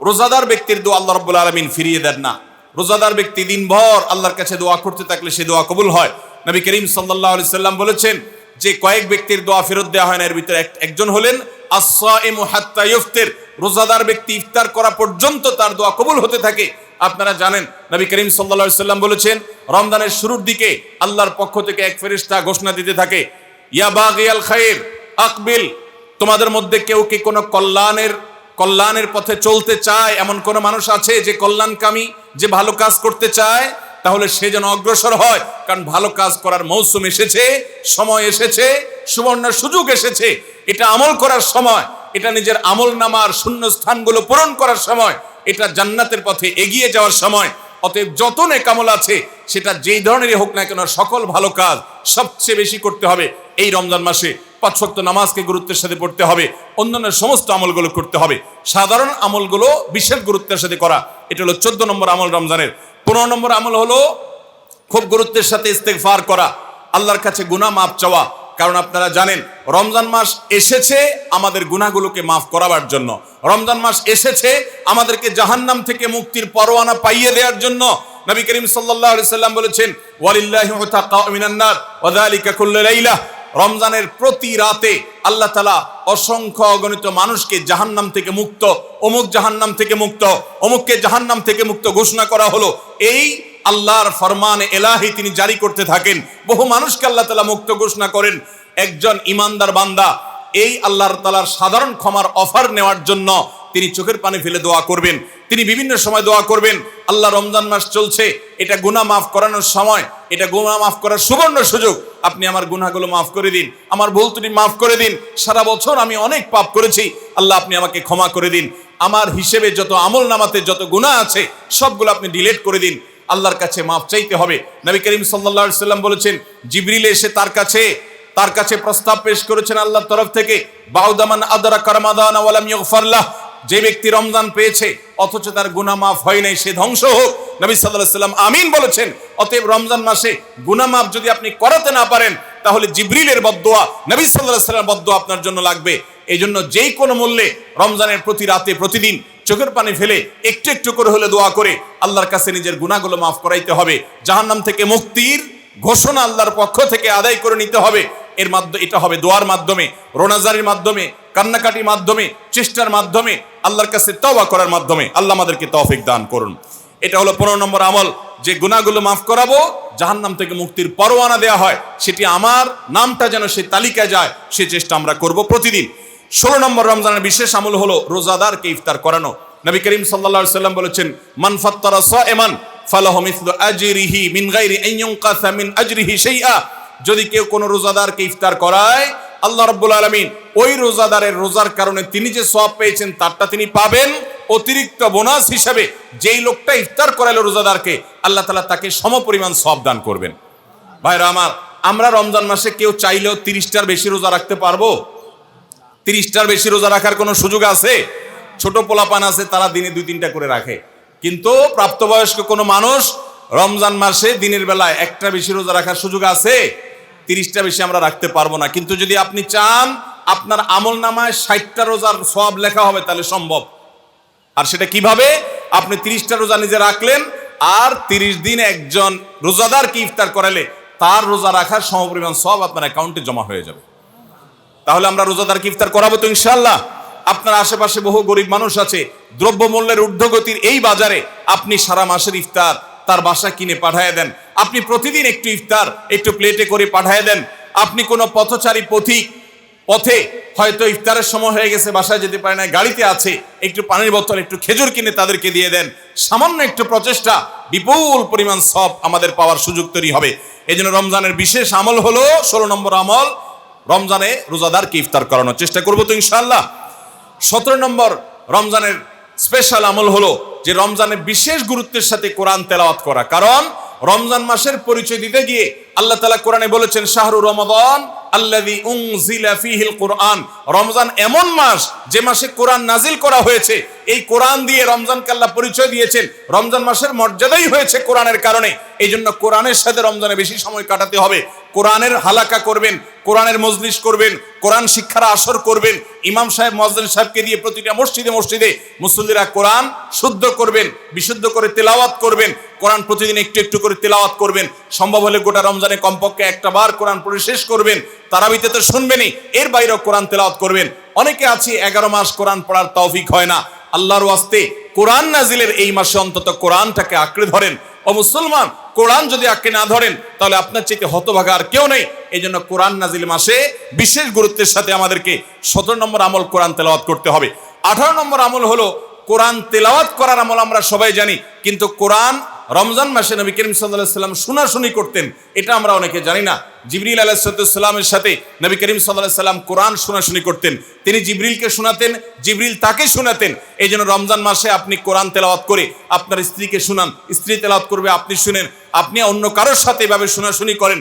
রোজাদার ব্যক্তির দোয়া আল্লাহ রব্বুল আলমিন ফিরিয়ে দেন না। রোজাদার ব্যক্তি দিনভর আল্লাহর কাছে দোয়া করতে থাকলে সে দোয়া কবুল হয়। নবী করিম সাল্লাহ আলি সাল্লাম বলেছেন, যে কয়েক ব্যক্তির দোয়া ফেরত দেওয়া হয় না, এর ভিতরে একজন হলেন ইফতির রোজাদার ব্যক্তি ইফতার করা পর্যন্ত তার দোয়া কবুল হতে থাকে। আপনারা জানেন, নবী করিম সাল্লাল্লাহু সাল্লাম বলেছেন, রমজানের শুরুর দিকে আল্লাহর পক্ষ থেকে এক ফেরেশতা ঘোষণা দিতে থাকে, ইয়া বাগিয়াল খাইর, আকবিল, তোমাদের মধ্যে কেউ কি কোনো কল্যাণের কল্যাণের পথে চলতে চায়, এমন কোন মানুষ আছে যে কল্যাণকামী, যে ভালো কাজ করতে চায়? তাহলে সে যেন অগ্রসর হয়, কারণ ভালো কাজ করার মৌসুম এসেছে, সময় এসেছে, সুবর্ণ সুযোগ এসেছে। এটা আমল করার সময়, এটা নিজের আমল নামার শূন্য স্থানগুলো পূরণ করার সময়, এটা জান্নাতের পথে এগিয়ে যাওয়ার সময়। অতএব যত নেকামল আছে, সেটা যেই ধরনেরই হোক না কেন, সকল ভালো কাজ সবচেয়ে বেশি করতে হবে এই রমজান মাসে। পাঁচ শক্ত নামাজকে গুরুত্বের সাথে পড়তে হবে, অন্যান্য সমস্ত আমলগুলো করতে হবে। সাধারণ আমলগুলো বিশেষ গুরুত্বের সাথে করা, এটা হলো চোদ্দ নম্বর আমল রমজানের। পনেরো নম্বর আমল হলো খুব গুরুত্বের সাথে ইস্তেগফার করা, আল্লাহর কাছে গুনাহ মাফ চাওয়া। কারণ আপনারা জানেন, রমজান মাস এসেছে আমাদের গুনাহগুলোকে মাফ করাবার জন্য। রমজান মাস এসেছে আমাদেরকে জাহান্নাম থেকে মুক্তির পরোয়ানা পাইয়ে দেওয়ার জন্য। নবী করিম আলাইহি সাল্লাম বলেছেন, ওয়ালিল্লাহি রমজানের প্রতি রাতে আল্লাহ তালা অসংখ্য অগণিত মানুষকে জাহান্নাম থেকে মুক্ত, অমুক জাহান্নাম থেকে মুক্ত, অমুককে জাহান্নাম থেকে মুক্ত ঘোষণা করা হলো। এই আল্লাহর ফরমান এলাহি তিনি জারি করতে থাকেন। বহু মানুষকে আল্লাহ তালা মুক্ত ঘোষণা করেন। একজন ইমানদার বান্দা এই আল্লাহর তালার সাধারণ ক্ষমার অফার নেওয়ার জন্য তিনি চোখের পানি ফেলে দোয়া করবেন। তিনি বিভিন্ন সময় দোয়া করবেন, আল্লাহ রমজান মাস চলছে, এটা গুনাহ মাফ করানোর সময়, এটা গুনাহ মাফ করার সুবর্ণ সুযোগ, আপনি আমার গুনাহগুলো মাফ করে দিন, আমার ভুল ত্রুটি মাফ করে দিন, সারা বছর আমি অনেক পাপ করেছি, আল্লাহ আপনি আমাকে ক্ষমা করে দিন, আমার হিসেবে যত আমল নামাতে যত গুনাহ আছে, সবগুলো আপনি ডিলিট করে দিন, আল্লাহর কাছে মাফ চাইতে হবে। নবী করিম সাল্লাল্লাহু সাল্লাম বলেছেন, জিবরিল এসে তার কাছে তার কাছে প্রস্তাব পেশ করেছেন আল্লাহর তরফ থেকে, বাউদামান আদরা কারমাদান ওয়ালাম ইগফারলাহ যে ব্যক্তি রমজান পেয়েছে, অথচ তার গুনাহ মাফ হয় নাই, সে ধ্বংস হোক। নবী আলাইহি সাল্লাম আমিন বলেছেন, অতএব রমজান মাসে গুনাহ মাফ যদি আপনি করাতে না পারেন, তাহলে জিবরিলের বদদোয়া, নবী সাল্লাল্লাহু আলাইহি সাল্লামের বদদোয়া আপনার জন্য লাগবে। এই জন্য যেই কোনো মূল্যে রমজানের প্রতি রাতে, প্রতিদিন চোখের পানি ফেলে একটু একটু করে হলে দোয়া করে, আল্লাহর কাছে নিজের গুণাগুলো মাফ করাইতে হবে। জাহান্নাম থেকে মুক্তির ঘোষণা আল্লাহর পক্ষ থেকে আদায় করে নিতে হবে। এর মাধ্যমে, এটা হবে দোয়ার মাধ্যমে, রোনাজারির মাধ্যমে কান্নাকাটির মাধ্যমে, চেষ্টার মাধ্যমে, আল্লাহর কাছে তওবা করার মাধ্যমে আল্লাহ আমাদেরকে তৌফিক দান করুন। এটা হলো পনেরো নম্বর আমল, যে গুনাহগুলো মাফ করাবো, জাহান্নাম থেকে মুক্তির পরোয়ানা দেওয়া হয়, সেটি আমার নামটা যেন সেই তালিকায় যায়, সে চেষ্টা আমরা করব প্রতিদিন। ষোলো নম্বর রমজানের বিশেষ আমল হলো রোজাদারকে ইফতার করানো। নবী করিম সাল্লাল্লাহু সাল্লাম বলেছেন, মান ফাত্তারা সাইমান ফালাহু মিসলু আজরিহি মিন গায়রি আন ইউনকাসা মিন আজরিহি শাইআ। যদি কেউ কোনো রোজাদারকে ইফতার করায় আল্লাহ রাব্বুল আলামিন ওই রোজাদারের রোজার কারণে তিনি যে সব পেয়েছেন, তারটা তিনি পাবেন। অতিরিক্ত বোনাস হিসাবে যেই লোকটা ইফতার করালো রোজাদারকে, আল্লাহ তালা তাকে সমপরিমাণ সব দান করবেন। ভাইরা আমার, আমরা রমজান মাসে কেউ চাইলেও তিরিশটার বেশি রোজা রাখতে পারব? তিরিশটার বেশি রোজা রাখার কোনো সুযোগ আছে? ছোট পোলাপান আছে, তারা দিনে দুই তিনটা করে রাখে। কিন্তু প্রাপ্তবয়স্ক কোনো মানুষ রমজান মাসে দিনের বেলায় একটা বেশি রোজা রাখার সুযোগ আছে? তিরিশটা বেশি আমরা রাখতে পারব না। কিন্তু যদি আপনি চান, আপনার আমল নামায় ষাটটা রোজার সব লেখা হবে, তাহলে সম্ভব। আর সেটা কীভাবে? আপনি তিরিশটা রোজা নিজে রাখলেন, আর তিরিশ দিন একজন রোজাদারকে ইফতার করালে, তার রোজা রাখার সমপরিমাণ সব আপনার অ্যাকাউন্টে জমা হয়ে যাবে। তাহলে আমরা রোজাদার ইফতার করাবো তো ইনশাল্লাহ আপনার আশেপাশে বহু গরিব মানুষ আছে, দ্রব্যমূল্যের ঊর্ধ্বগতির এই বাজারে আপনি সারা মাসের ইফতার তার বাসা কিনে পাঠায় দেন। আপনি প্রতিদিন একটু ইফতার, একটু প্লেটে করে পাঠায় দেন। আপনি কোনো পথচারী পথিক, পথে হয়তো ইফতারের সময় হয়ে গেছে, বাসায় যেতে পারে না গাড়িতে আছে, একটু পানির বোতল, একটু খেজুর কিনে তাদেরকে দিয়ে দেন। সামান্য একটু প্রচেষ্টা, বিপুল পরিমাণ সব আমাদের পাওয়ার সুযোগ তৈরি হবে। এই জন্য রমজানের বিশেষ আমল হলো, ষোলো নম্বর আমল, রমজানে রোজাদারকে ইফতার করানোর চেষ্টা করব তো ইনশাল্লাহ সতেরো নম্বর রমজানের স্পেশাল আমল হলো যে রমজানের বিশেষ গুরুত্বের সাথে কোরআন তেলাওয়াত করা। কারণ রমজান মাসের পরিচয় দিতে গিয়ে আল্লাহ তালা কোরআনে বলেছেন, শাহরু রমাদান আল্লাযী উনজিলা ফীহিল কোরআন। রমজান এমন মাস যে মাসে কোরআন নাজিল করা হয়েছে। এই কোরআন দিয়ে রমজানকে আল্লাহ পরিচয় দিয়েছেন। রমজান মাসের মর্যাদাই হয়েছে কোরআনের কারণে। এই জন্য কোরআনের সাথে রমজানে বেশি সময় কাটাতে হবে। কোরআনের হালাকা করবেন, কোরআনের মজলিস করবেন, কোরআন শিক্ষার আসর করবেন, ইমাম সাহেব মজলিস সাহেবকে দিয়ে প্রতিটা মসজিদে মসজিদে মুসল্লিরা কোরআন শুদ্ধ করবেন, বিশুদ্ধ করে তেলাওয়াত করবেন, কোরআন প্রতিদিন একটু একটু করে তেলাওয়াত করবেন। সম্ভব হলে গোটা রমজানে কমপক্ষে একটা বার কোরআন পড়ে শেষ করবেন। তারাবিতে তো শুনবেনই, এর বাইরেও কোরআন তেলাওয়াত করবেন। অনেকে আছে, এগারো মাস কোরআন পড়ার তৌফিক হয় না। আল্লাহর ওয়াস্তে কোরআন নাজিলের এই মাসে অন্তত কোরআনটাকে আঁকড়ে ধরেন। ও মুসলমান কোরআন যদি আঁকড়ে না ধরেন, তাহলে আপনার চাইতে হতভাগা আর কেউ নেই। এই জন্য কোরআন নাজিল মাসে বিশেষ গুরুত্বের সাথে আমাদেরকে সতেরো নম্বর আমল কোরআন তেলাওয়াত করতে হবে। আঠারো নম্বর আমল হলো কোরআন তেলাওয়াত করার আমল আমরা সবাই জানি, কিন্তু কোরআন রমজান মাসে নবী করিম সাল্লাম শোনাশুনি করতেন, এটা আমরা অনেকে জানি না। জিবরিল আলাহিসাল্লামের সাথে নবী করিম সাল্লাহ সাল্লাম কোরআন শোনাশুনি করতেন। তিনি জিবরিলকে শোনাতেন, জিবরিল তাকে শোনাতেন। এই জন্য রমজান মাসে আপনি কোরআন তেলাওয়াত করে আপনার স্ত্রীকে শোনান, স্ত্রী তেলাওয়াত করবে, আপনি শুনেন। আপনি অন্য কারোর সাথে এভাবে শোনাশুনি করেন,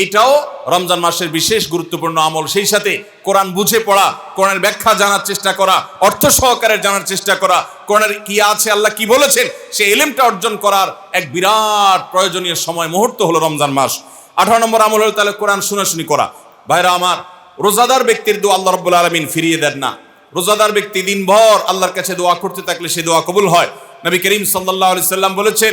এইটাও রমজান মাসের বিশেষ গুরুত্বপূর্ণ আমল। সেই সাথে কোরআন বুঝে পড়া, কোরআনের ব্যাখ্যা জানার চেষ্টা করা, অর্থ সহকারে জানার চেষ্টা করা, কোরআনের কি আছে, আল্লাহ কি বলেছেন সে এলেমটা অর্জন করার এক বিরাট প্রয়োজনীয় সময় মুহূর্ত হলো রমজান মাস। আঠারো নম্বর আমল হলো তাহলে কোরআন শুনাশুনি করা। ভাইরা আমার, রোজাদার ব্যক্তির দোয়া আল্লাহ রব্বুল আলমিন ফিরিয়ে দেন না। রোজাদার ব্যক্তি দিনভর আল্লাহর কাছে দোয়া করতে থাকলে সে দোয়া কবুল হয়। নবী করিম সাল্লাহ সাল্লাম বলেছেন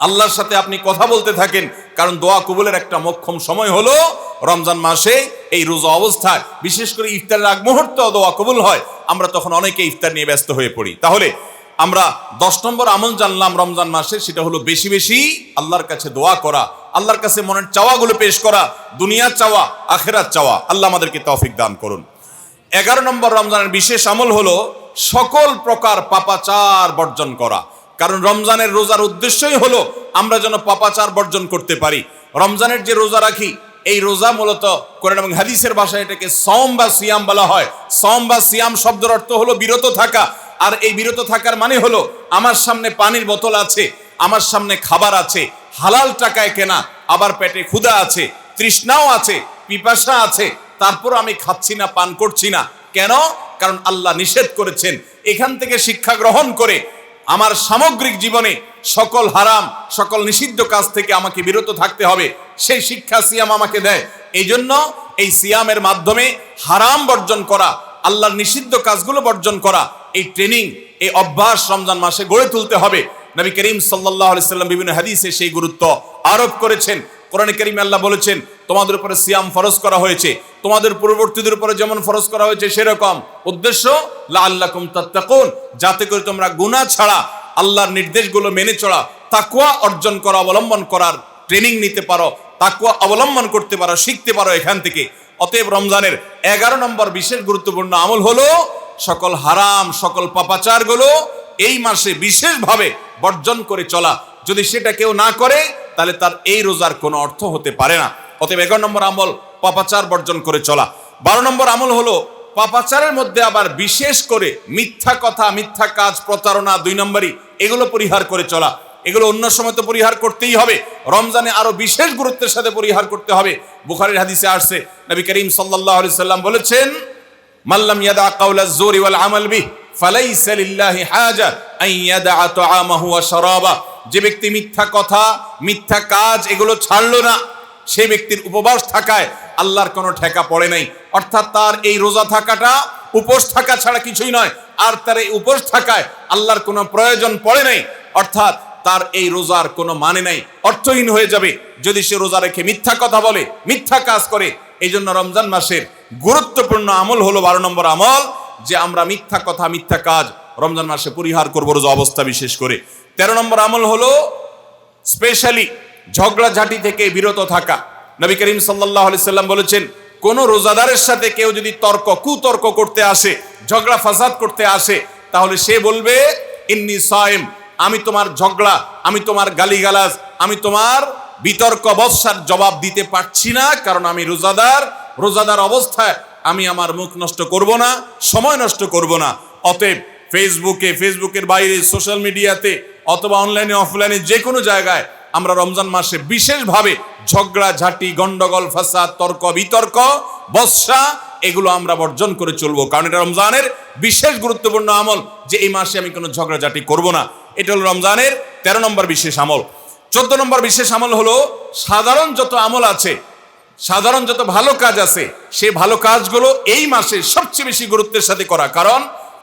আল্লাহর সাথে আপনি কথা বলতে থাকেন, কারণ দোয়া কবুলের একটা মক্ষম সময় হলো রমজান মাসে এই রোজা অবস্থায়। বিশেষ করে ইফতারের আগ মুহূর্ত দোয়া কবুল হয়, আমরা তখন অনেকে ইফতার নিয়ে ব্যস্ত হয়ে পড়ি। তাহলে আমরা দশ নম্বর আমল জানলাম রমজান মাসে, সেটা হলো বেশি বেশি আল্লাহর কাছে দোয়া করা, আল্লাহর কাছে মনের চাওয়াগুলো পেশ করা, দুনিয়ার চাওয়া, আখেরার চাওয়া। আল্লাহ আমাদেরকে তৌফিক দান করুন। এগারো নম্বর রমজানের বিশেষ আমল হলো সকল প্রকার পাপাচার বর্জন করা। কারণ রমজানের রোজার উদ্দেশ্যই হলো আমরা যেন পাপাচার বর্জন করতে পারি। রমজানের যে রোজা রাখি, এই রোজা মূলত কোরআন এবং হাদিসের ভাষায় এটাকে সম বা সিয়াম বলা হয়। সম বা সিয়াম শব্দের অর্থ হলো বিরত থাকা। আর এই বিরত থাকার মানে হলো আমার সামনে পানির বোতল আছে, আমার সামনে খাবার আছে, হালাল টাকায় কেনা, আবার পেটে ক্ষুধা আছে, তৃষ্ণাও আছে, পিপাসা আছে, তারপর আমি খাচ্ছি না, পান করছি না। কেন? কারণ আল্লাহ নিষেধ করেছেন। এখান থেকে শিক্ষা গ্রহণ করে আমার সামগ্রিক জীবনে সকল হারাম, সকল নিষিদ্ধ কাজ থেকে আমাকে বিরত থাকতে হবে। সেই শিক্ষা সিয়াম আমাকে দেয়। এই জন্য এই সিয়ামের মাধ্যমে হারাম বর্জন করা, আল্লাহর নিষিদ্ধ কাজগুলো বর্জন করা, এই ট্রেনিং, এই অভ্যাস রমজান মাসে গড়ে তুলতে হবে। নবী করিম সাল্লাহ সাল্লাম বিভিন্ন হাদিসে সেই গুরুত্ব আরোপ করেছেন। কোরআন করিম আল্লাহ বলেছেন, তোমাদের উপরে সিয়াম ফরজ করা হয়েছে। তোমাদের পূর্ববর্তীদের উপরে যেমন ফরজ করা হয়েছে, সেরকম। উদ্দেশ্য লা আল্লাহ তাত্তাকুন। যাতে করে তোমরা গুনাহ ছাড়া, আল্লাহর নির্দেশগুলো মেনে চলা তাকুয়া অর্জন করা, অবলম্বন করার ট্রেনিং নিতে পারো তাকুয়া অবলম্বন করতে পারো, শিখতে পারো এখান থেকে। অতএব রমজানের এগারো নম্বর বিশেষ গুরুত্বপূর্ণ আমল হলো, সকল হারাম, সকল পাপাচারগুলো এই মাসে বিশেষভাবে বর্জন করে চলা। যদি সেটা কেউ না করে তাহলে তার এই রোজার কোনো অর্থ হতে পারে না। অতএব এগারো নম্বর আমল পাপাচার বর্জন করে চলা। বারো নম্বর আমল হলো পাপাচারের মধ্যে আবার বিশেষ করে মিথ্যা কথা, মিথ্যা কাজ, প্রতারণা দুই নম্বরই, এগুলো পরিহার করে চলা। এগুলো অন্য সময় তো পরিহার করতেই হবে। রমজানে আরও বিশেষ গুরুত্বের সাথে পরিহার করতে হবে। বুখারীর হাদিসে আসছে, নবী করিম আলাইহি সাল্লাম বলেছেন মাল্লাম ইয়াদা কাউলা জোরি ওয়াল আমাল বিহ, ফালাইসা লিল্লাহি হাজা আন ইয়াদা তাআমাহু ওয়া শারাবা। যে ব্যক্তি মিথ্যা কথা, মিথ্যা কাজ এগুলো ছাড়লো না, সে ব্যক্তির উপবাস থাকায় আল্লাহর কোনো ঠেকা পড়ে নাই। অর্থাৎ তার এই রোজা থাকাটা, উপোস থাকা ছাড়া কিছুই নয়, আর তার এই উপোস থাকায় আল্লাহর কোনো প্রয়োজন পড়ে নাই। অর্থাৎ তার এই রোজার কোনো মানে নাই, অর্থহীন হয়ে যাবে। যদি সে রোজা রেখে মিথ্যা কথা বলে, মিথ্যা কাজ করে এই জন্য রমজান মাসের গুরুত্বপূর্ণ আমল হলো বারো নম্বর আমল, যে আমরা মিথ্যা কথা, মিথ্যা কাজ রমজান মাসে পরিহার করব, রোজা অবস্থা বিশেষ করে। তেরো নম্বর আমল হলো স্পেশালি ঝগড়াঝাটি থেকে বিরত থাকা। নবী করিম সাল্লাম বলেছেন, কোন রোজাদারের সাথে কেউ যদি তর্ক, কুতর্ক করতে আসে, ঝগড়া, ফাসাদ করতে আসে, তাহলে সে বলবে, ইন্নি সাইম আমি তোমার ঝগড়া, আমি তোমার গালিগালাজ, আমি তোমার বিতর্ক বৎসার জবাব দিতে পারছি না, কারণ আমি রোজাদার রোজাদার অবস্থায় আমি আমার মুখ নষ্ট করব না, সময় নষ্ট করব না। অতএব ফেসবুকে ফেসবুকের বাইরে সোশ্যাল মিডিয়াতে অথবা অনলাইনে অফলাইনে যে কোনো জায়গায় আমরা রমজান মাসে বিশেষভাবে ঝগড়া, ঝাঁটি, গন্ডগোল, ফাসাদ, তর্ক, বিতর্ক, বর্ষা এগুলো আমরা বর্জন করে চলবো। কারণ এটা রমজানের বিশেষ গুরুত্বপূর্ণ আমল যে এই মাসে আমি কোনো ঝগড়াঝাটি করব না। এটা হলো রমজানের তেরো নম্বর বিশেষ আমল। চোদ্দ নম্বর বিশেষ আমল হলো সাধারণ যত আমল আছে, সাধারণ যত ভালো কাজ আছে, সে ভালো কাজগুলো এই মাসে সবচেয়ে বেশি গুরুত্বের সাথে করা। কারণ